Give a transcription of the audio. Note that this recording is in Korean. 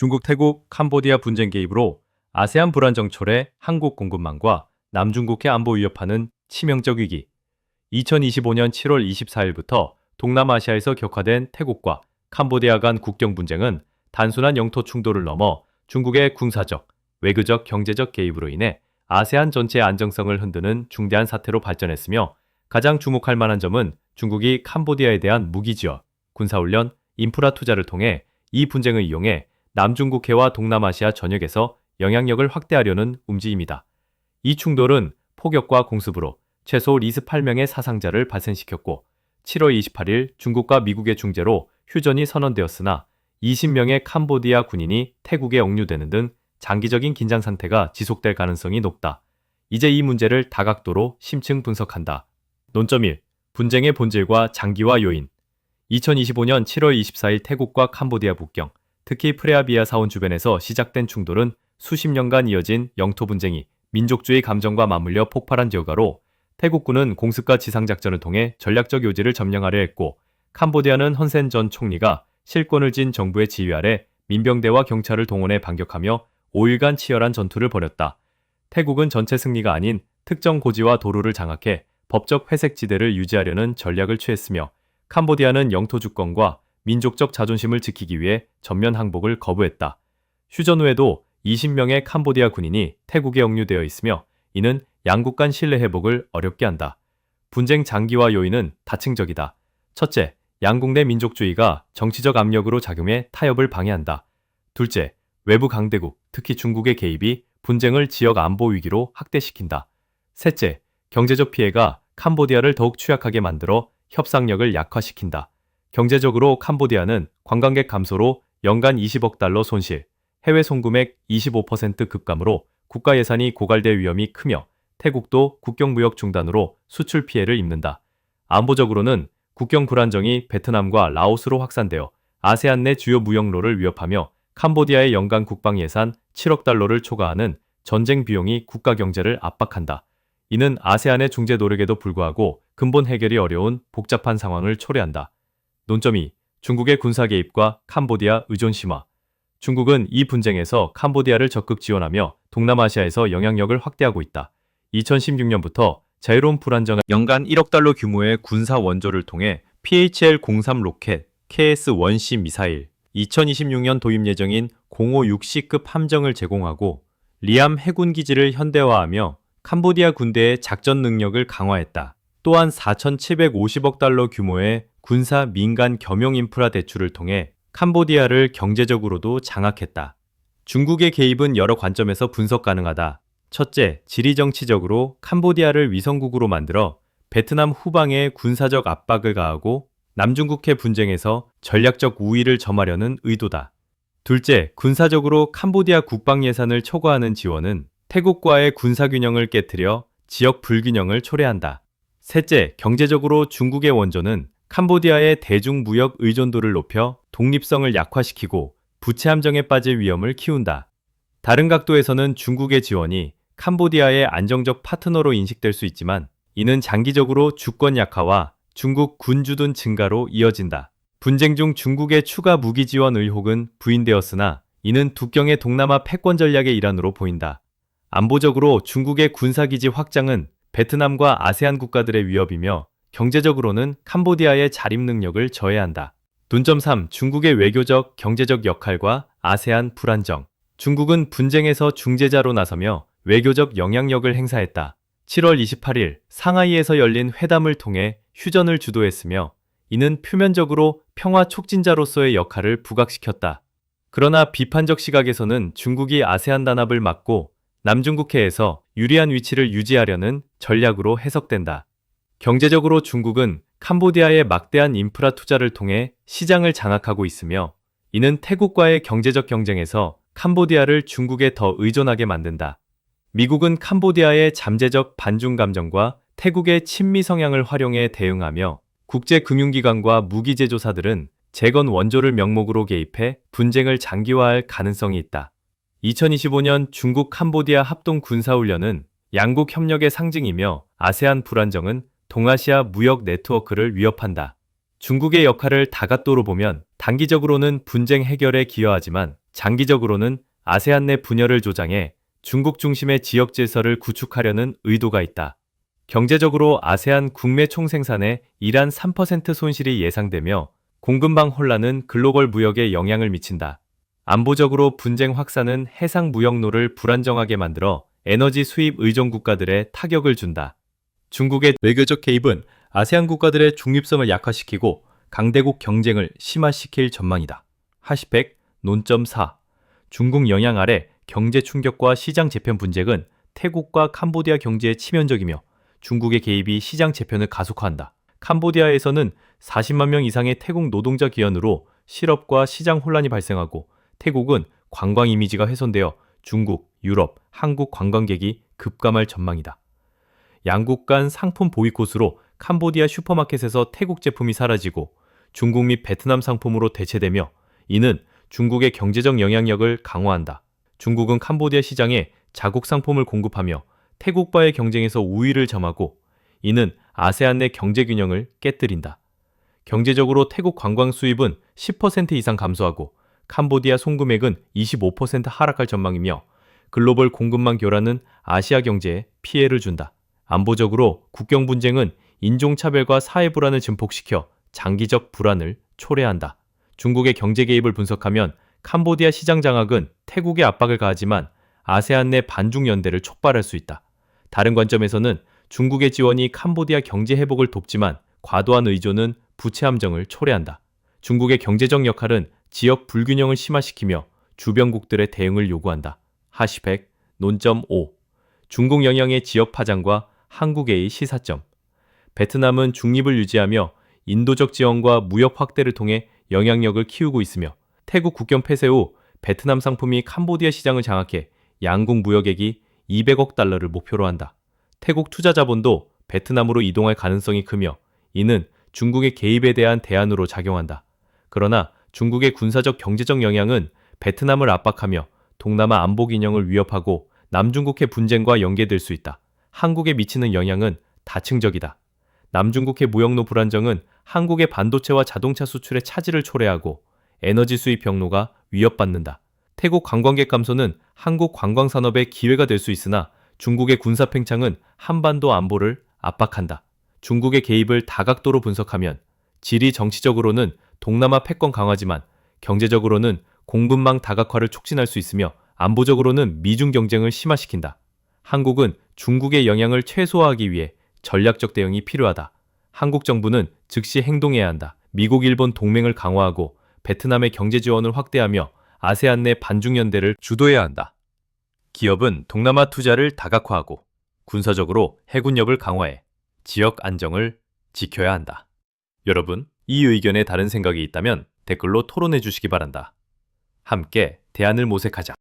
중국, 태국, 캄보디아 분쟁 개입으로 아세안 불안 정철에 한국 공급망과 남중국해 안보 위협하는 치명적 위기. 2025년 7월 24일부터 동남아시아에서 격화된 태국과 캄보디아 간 국경 분쟁은 단순한 영토 충돌을 넘어 중국의 군사적, 외교적, 경제적 개입으로 인해 아세안 전체의 안정성을 흔드는 중대한 사태로 발전했으며 가장 주목할 만한 점은 중국이 캄보디아에 대한 무기 지원, 군사훈련, 인프라 투자를 통해 이 분쟁을 이용해 남중국해와 동남아시아 전역에서 영향력을 확대하려는 움직임이다. 이 충돌은 폭격과 공습으로 최소 28명의 사상자를 발생시켰고 7월 28일 중국과 미국의 중재로 휴전이 선언되었으나 20명의 캄보디아 군인이 태국에 억류되는 등 장기적인 긴장 상태가 지속될 가능성이 높다. 이제 이 문제를 다각도로 심층 분석한다. 논점 1. 분쟁의 본질과 장기화 요인. 2025년 7월 24일 태국과 캄보디아 북경, 특히 프레아비아 사원 주변에서 시작된 충돌은 수십 년간 이어진 영토 분쟁이 민족주의 감정과 맞물려 폭발한 결과로 태국군은 공습과 지상작전을 통해 전략적 요지를 점령하려 했고 캄보디아는 헌센 전 총리가 실권을 쥔 정부의 지휘 아래 민병대와 경찰을 동원해 반격하며 5일간 치열한 전투를 벌였다. 태국은 전체 승리가 아닌 특정 고지와 도로를 장악해 법적 회색 지대를 유지하려는 전략을 취했으며 캄보디아는 영토 주권과 민족적 자존심을 지키기 위해 전면 항복을 거부했다. 휴전 후에도 20명의 캄보디아 군인이 태국에 억류되어 있으며 이는 양국 간 신뢰 회복을 어렵게 한다. 분쟁 장기화 요인은 다층적이다. 첫째, 양국 내 민족주의가 정치적 압력으로 작용해 타협을 방해한다. 둘째, 외부 강대국, 특히 중국의 개입이 분쟁을 지역 안보 위기로 확대시킨다. 셋째, 경제적 피해가 캄보디아를 더욱 취약하게 만들어 협상력을 약화시킨다. 경제적으로 캄보디아는 관광객 감소로 연간 20억 달러 손실, 해외 송금액 25% 급감으로 국가 예산이 고갈될 위험이 크며 태국도 국경 무역 중단으로 수출 피해를 입는다. 안보적으로는 국경 불안정이 베트남과 라오스로 확산되어 아세안 내 주요 무역로를 위협하며 캄보디아의 연간 국방 예산 7억 달러를 초과하는 전쟁 비용이 국가 경제를 압박한다. 이는 아세안의 중재 노력에도 불구하고 근본 해결이 어려운 복잡한 상황을 초래한다. 논점 2. 중국의 군사 개입과 캄보디아 의존 심화. 중국은 이 분쟁에서 캄보디아를 적극 지원하며 동남아시아에서 영향력을 확대하고 있다. 2016년부터 자유로운 불안정한 연간 1억 달러 규모의 군사 원조를 통해 PHL-03 로켓, KS-1C 미사일, 2026년 도입 예정인 0560급 함정을 제공하고 리암 해군 기지를 현대화하며 캄보디아 군대의 작전 능력을 강화했다. 또한 4,750억 달러 규모의 군사 민간 겸용 인프라 대출을 통해 캄보디아를 경제적으로도 장악했다. 중국의 개입은 여러 관점에서 분석 가능하다. 첫째, 지리 정치적으로 캄보디아를 위성국으로 만들어 베트남 후방에 군사적 압박을 가하고 남중국해 분쟁에서 전략적 우위를 점하려는 의도다. 둘째, 군사적으로 캄보디아 국방 예산을 초과하는 지원은 태국과의 군사 균형을 깨뜨려 지역 불균형을 초래한다. 셋째, 경제적으로 중국의 원조는 캄보디아의 대중무역 의존도를 높여 독립성을 약화시키고 부채 함정에 빠질 위험을 키운다. 다른 각도에서는 중국의 지원이 캄보디아의 안정적 파트너로 인식될 수 있지만 이는 장기적으로 주권 약화와 중국 군주둔 증가로 이어진다. 분쟁 중 중국의 추가 무기 지원 의혹은 부인되었으나 이는 북경의 동남아 패권 전략의 일환으로 보인다. 안보적으로 중국의 군사기지 확장은 베트남과 아세안 국가들의 위협이며 경제적으로는 캄보디아의 자립 능력을 저해한다. 논점 3. 중국의 외교적, 경제적 역할과 아세안 불안정. 중국은 분쟁에서 중재자로 나서며 외교적 영향력을 행사했다. 7월 28일 상하이에서 열린 회담을 통해 휴전을 주도했으며 이는 표면적으로 평화 촉진자로서의 역할을 부각시켰다. 그러나 비판적 시각에서는 중국이 아세안 단합을 막고 남중국해에서 유리한 위치를 유지하려는 전략으로 해석된다. 경제적으로 중국은 캄보디아의 막대한 인프라 투자를 통해 시장을 장악하고 있으며 이는 태국과의 경제적 경쟁에서 캄보디아를 중국에 더 의존하게 만든다. 미국은 캄보디아의 잠재적 반중 감정과 태국의 친미 성향을 활용해 대응하며 국제 금융기관과 무기 제조사들은 재건 원조를 명목으로 개입해 분쟁을 장기화할 가능성이 있다. 2025년 중국 캄보디아 합동 군사훈련은 양국 협력의 상징이며 아세안 불안정은 동아시아 무역 네트워크를 위협한다. 중국의 역할을 다각도로 보면 단기적으로는 분쟁 해결에 기여하지만 장기적으로는 아세안 내 분열을 조장해 중국 중심의 지역 질서를 구축하려는 의도가 있다. 경제적으로 아세안 국내 총생산의 이란 3% 손실이 예상되며 공급망 혼란은 글로벌 무역에 영향을 미친다. 안보적으로 분쟁 확산은 해상 무역로를 불안정하게 만들어 에너지 수입 의존 국가들에 타격을 준다. 중국의 외교적 개입은 아세안 국가들의 중립성을 약화시키고 강대국 경쟁을 심화시킬 전망이다. 하시팩 논점 4 중국 영향 아래 경제 충격과 시장 재편 분쟁은 태국과 캄보디아 경제에 치명적이며 중국의 개입이 시장 재편을 가속화한다. 캄보디아에서는 40만 명 이상의 태국 노동자 기현으로 실업과 시장 혼란이 발생하고 태국은 관광 이미지가 훼손되어 중국, 유럽, 한국 관광객이 급감할 전망이다. 양국 간 상품 보이콧으로 캄보디아 슈퍼마켓에서 태국 제품이 사라지고 중국 및 베트남 상품으로 대체되며 이는 중국의 경제적 영향력을 강화한다. 중국은 캄보디아 시장에 자국 상품을 공급하며 태국과의 경쟁에서 우위를 점하고 이는 아세안 내 경제 균형을 깨뜨린다. 경제적으로 태국 관광 수입은 10% 이상 감소하고 캄보디아 송금액은 25% 하락할 전망이며 글로벌 공급망 교란은 아시아 경제에 피해를 준다. 안보적으로 국경 분쟁은 인종차별과 사회 불안을 증폭시켜 장기적 불안을 초래한다. 중국의 경제 개입을 분석하면 캄보디아 시장 장악은 태국에 압박을 가하지만 아세안 내 반중 연대를 촉발할 수 있다. 다른 관점에서는 중국의 지원이 캄보디아 경제 회복을 돕지만 과도한 의존은 부채 함정을 초래한다. 중국의 경제적 역할은 지역 불균형을 심화시키며 주변국들의 대응을 요구한다. 하시팩 논점 5 중국 영향의 지역 파장과 한국의 시사점 베트남은 중립을 유지하며 인도적 지원과 무역 확대를 통해 영향력을 키우고 있으며 태국 국경 폐쇄 후 베트남 상품이 캄보디아 시장을 장악해 양국 무역액이 200억 달러를 목표로 한다. 태국 투자 자본도 베트남으로 이동할 가능성이 크며 이는 중국의 개입에 대한 대안으로 작용한다. 그러나 중국의 군사적 경제적 영향은 베트남을 압박하며 동남아 안보 균형을 위협하고 남중국해 분쟁과 연계될 수 있다. 한국에 미치는 영향은 다층적이다. 남중국해 무역로 불안정은 한국의 반도체와 자동차 수출의 차질을 초래하고 에너지 수입 병로가 위협받는다. 태국 관광객 감소는 한국 관광 산업의 기회가 될 수 있으나 중국의 군사 팽창은 한반도 안보를 압박한다. 중국의 개입을 다각도로 분석하면 지리 정치적으로는 동남아 패권 강화지만 경제적으로는 공급망 다각화를 촉진할 수 있으며 안보적으로는 미중 경쟁을 심화시킨다. 한국은 중국의 영향을 최소화하기 위해 전략적 대응이 필요하다. 한국 정부는 즉시 행동해야 한다. 미국, 일본 동맹을 강화하고 베트남의 경제 지원을 확대하며 아세안 내 반중 연대를 주도해야 한다. 기업은 동남아 투자를 다각화하고 군사적으로 해군력을 강화해 지역 안정을 지켜야 한다. 여러분, 이 의견에 다른 생각이 있다면 댓글로 토론해 주시기 바란다. 함께 대안을 모색하자.